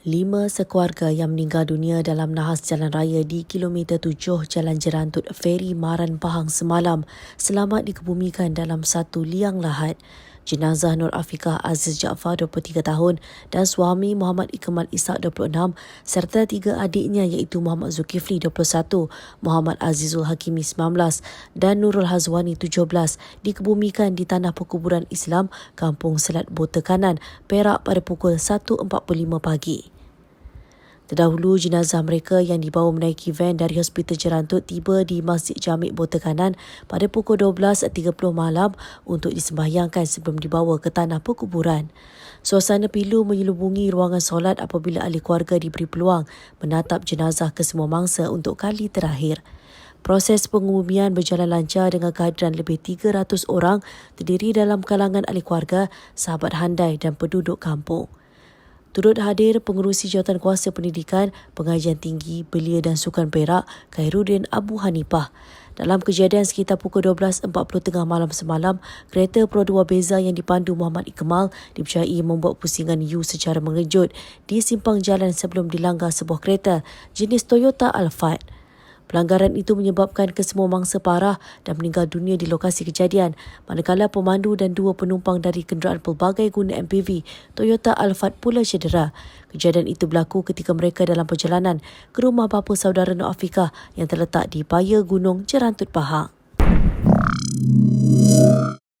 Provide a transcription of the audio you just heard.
Lima sekeluarga yang meninggal dunia dalam nahas jalan raya di kilometer 7 Jalan Jerantut Feri Maran Pahang semalam selamat dikebumikan dalam satu liang lahat. Jenazah Nur Afiqah Aziz Jaafar 23 tahun dan suami Muhammad Ikmal Ishak 26 serta tiga adiknya iaitu Muhammad Zulkifli 21, Muhammad Azizul Hakimi 19 dan Nurul Hazwani 17 dikebumikan di tanah perkuburan Islam Kampung Selat Bota Kanan, Perak pada pukul 1.45 pagi. Terdahulu jenazah mereka yang dibawa menaiki van dari Hospital Jerantut tiba di Masjid Jamik Bota Kanan pada pukul 12.30 malam untuk disembahyangkan sebelum dibawa ke tanah perkuburan. Suasana pilu menyelubungi ruangan solat apabila ahli keluarga diberi peluang menatap jenazah ke semua mangsa untuk kali terakhir. Proses pengumumian berjalan lancar dengan kehadiran lebih 300 orang terdiri dalam kalangan ahli keluarga, sahabat handai dan penduduk kampung. Turut hadir pengurusi jawatan kuasa pendidikan, pengajian tinggi, belia dan sukan Perak, Khairuddin Abu Hanifah. Dalam kejadian sekitar pukul 12.40 tengah malam semalam, kereta Pro 2 Beza yang dipandu Muhammad Ikmal dipercayai membuat pusingan U secara mengejut di simpang jalan sebelum dilanggar sebuah kereta jenis Toyota Alphard. Pelanggaran itu menyebabkan kesemua mangsa parah dan meninggal dunia di lokasi kejadian, manakala pemandu dan dua penumpang dari kenderaan pelbagai guna MPV Toyota Alphard pula cedera. Kejadian itu berlaku ketika mereka dalam perjalanan ke rumah bapa saudara Nur Afiqah yang terletak di Paya Gunung Cerantut Pahang.